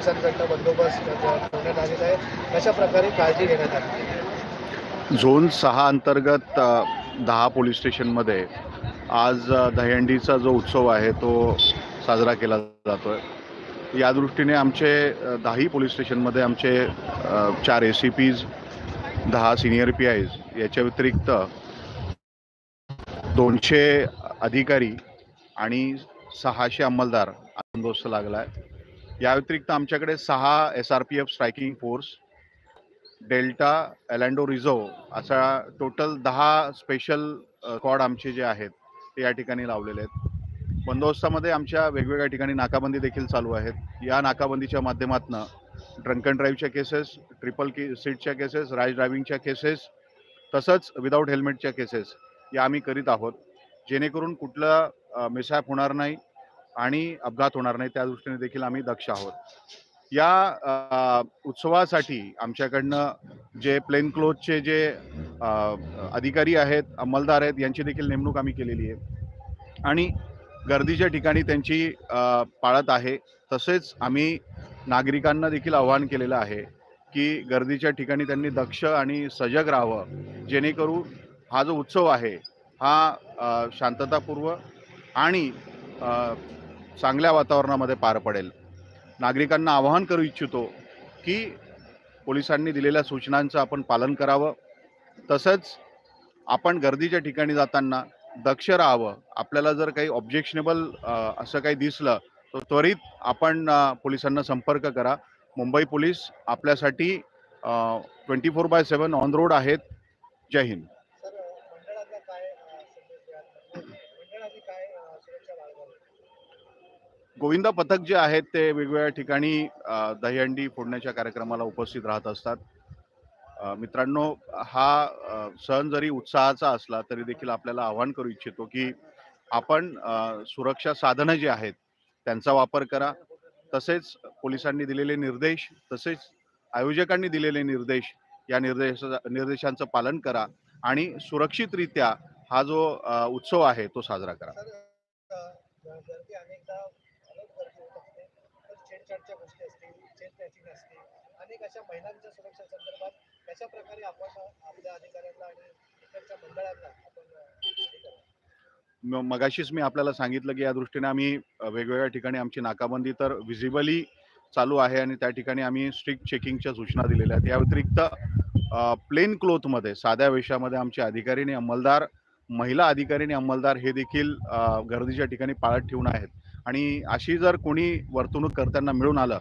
पोलिसांकडनं बंदोबस्त ठेवण्यात आलेला आहे. कशा प्रकारे काळजी घेण्यात आली? झोन सहा अंतर्गत दहा पोलीस स्टेशनमध्ये आज दहीहंडीचा जो उत्सव आहे तो साजरा केला जातो आहे या दृष्टीने आमचे दहाही पोलीस स्टेशनमध्ये आमचे चार ए सी पीज दहा सिनियर पी आयज याच्या व्यतिरिक्त दोनशे अधिकारी आणि सहाशे अंमलदार बंदोबस्त लागला आहे या व्यतिरिक्त आमच्याकडे सहा S R P F striking force Delta एलँडो reserve असा टोटल दहा स्पेशल स्कॉड आमचे जे आहेत ते या ठिकाणी लावलेले आहेत. बंदोबस्तामध्ये आमच्या वेगवेगळ्या ठिकाणी नाकाबंदी देखील चालू आहेत. या नाकाबंदीच्या माध्यमातून ड्रंकन ड्राईव्हच्या केसेस ट्रिपल की सीटच्या केसेस राईड ड्रायव्हिंगच्या केसेस तसंच विदाऊट हेल्मेटच्या केसेस या आम्ही करीत आहोत. जेणेकरून कुठलं मिसॅप होणार नाही. आणि अपघात होणार नाही त्या दृष्टीने देखील आम्ही दक्ष आहोत. या उत्सवासाठी आमच्याकडनं जे प्लेन क्लोथचे जे अधिकारी आहेत अंमलदार आहेत यांची देखील नेमणूक आम्ही केलेली आहे. आणि गर्दीच्या ठिकाणी त्यांची पाळत आहे. तसेच आम्ही नागरिकांना देखील आवाहन केलेलं आहे की गर्दीच्या ठिकाणी त्यांनी दक्ष आणि सजग राहावं. जेणेकरून हा जो उत्सव आहे हा शांततापूर्व आणि चांगल्या वातावरणामध्ये पार पडेल. नागरिकांना आवाहन करू इच्छितो की पोलिसांनी दिलेल्या सूचनांचं आपण पालन करावं. तसंच आपण गर्दीच्या ठिकाणी जाताना दक्ष राहावं. आपल्याला जर काही ऑब्जेक्शनेबल असं काही दिसलं तर त्वरित आपण पोलिसांना संपर्क करा. मुंबई पोलीस आपल्यासाठी twenty four by seven on road आहेत. जय हिंद. गोविंदा पथक जे आहेत ते वेगवेगळ्या ठिकाणी दहीहंडी फोडण्याच्या कार्यक्रमाला उपस्थित राहत असतात. मित्रांनो हा सण जरी उत्साहाचा असला तरी देखील आपल्याला आवाहन करू इच्छितो की आपण सुरक्षा साधनं जी आहेत त्यांचा वापर करा. तसेच पोलिसांनी दिलेले निर्देश तसेच आयोजकांनी दिलेले निर्देश या निर्देश निर्देशांचं पालन करा आणि सुरक्षितरित्या हा जो उत्सव आहे तो साजरा करा. सर गर्दी होत असते तर छेडछाडच्या गोष्टी असतील चेन स्नॅचिंग असते अनेक अशा महिलांच्या सुरक्षा संदर्भात कशा प्रकारे आपण आपल्या अधिकाऱ्यांना आणि इतरच्या मंडळांना आपण मगाशीच मी आपल्याला सांगितलं की या दृष्टीने आम्ही वेगवेगळ्या ठिकाणी आमची नाकाबंदी तर विजिबली चालू आहे आणि त्या ठिकाणी आम्ही स्ट्रिक्ट चेकिंगच्या सूचना दिलेल्या आहेत. या व्यतिरिक्त प्लेन क्लोथमध्ये साध्या वेशामध्ये आमचे अधिकारी आणि अंमलदार महिला अधिकारी आणि अंमलदार हे देखील गर्दीच्या ठिकाणी पाळत ठेवून आहेत. आणि अशी जर कोणी वर्तणूक करताना मिळून आलं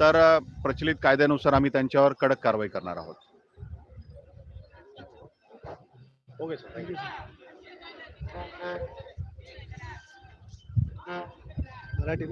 तर प्रचलित कायद्यानुसार आम्ही त्यांच्यावर कडक कारवाई करणार आहोत. Okay sir. थँक्यू मराठी